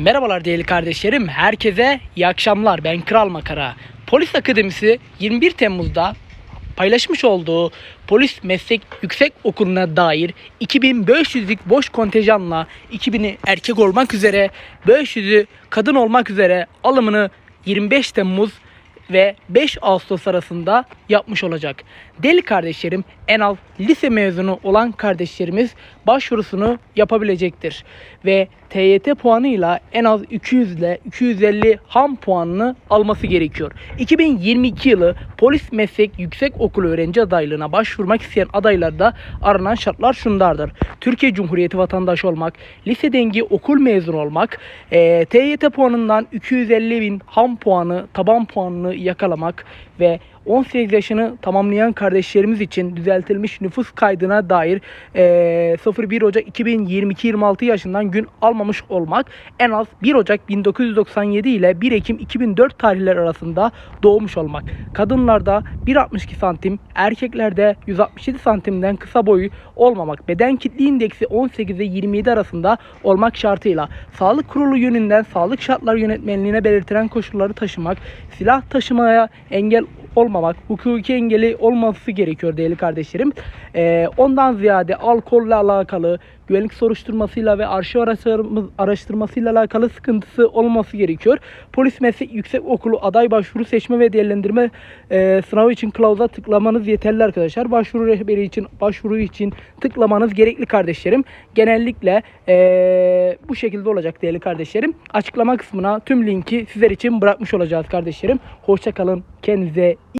Merhabalar değerli kardeşlerim. Herkese iyi akşamlar. Ben Kral Makara. Polis Akademisi 21 Temmuz'da paylaşmış olduğu Polis Meslek Yüksek Okulu'na dair 2500'lük boş kontenjanla 2000'i erkek olmak üzere 500'ü kadın olmak üzere alımını 25 Temmuz ve 5 Ağustos arasında yapmış olacak. Deli kardeşlerim en az lise mezunu olan kardeşlerimiz başvurusunu yapabilecektir. Ve TYT puanıyla en az 200 ile 250 ham puanını alması gerekiyor. 2022 yılı Polis Meslek Yüksek Okulu öğrenci adaylığına başvurmak isteyen adaylarda aranan şartlar şunlardır. Türkiye Cumhuriyeti vatandaşı olmak, lise dengi okul mezunu olmak, eee, TYT puanından 250 bin ham puanı, taban puanını yakalamak ve 18 yaşını tamamlayan kardeşlerimiz için düzeltilmiş nüfus kaydına dair eee 01 Ocak 2022-26 yaşından gün almamış olmak en az 1 Ocak 1997 ile 1 Ekim 2004 tarihler arasında doğmuş olmak. Kadınlarda 1.62 santim, erkeklerde 167 santimden kısa boyu olmamak. Beden kitle indeksi 18 ile 27 arasında olmak şartıyla sağlık kurulu yönünden sağlık şartları yönetmenliğine belirtilen koşulları taşımak, silah taşımaya engel olmamak, hukuki engeli olması gerekiyor değerli kardeşlerim. Ee, ondan ziyade alkolle alakalı, güvenlik soruşturmasıyla ve arşiv araştırma- araştırmasıyla alakalı sıkıntısı olması gerekiyor. Polis Meslek Yüksek Okulu aday başvuru seçme ve değerlendirme e, sınavı için kılavuza tıklamanız yeterli arkadaşlar. Başvuru rehberi için, başvuru için tıklamanız gerekli kardeşlerim. Genellikle e, bu şekilde olacak değerli kardeşlerim. Açıklama kısmına tüm linki sizler için bırakmış olacağız kardeşlerim. Hoşçakalın. Kendinize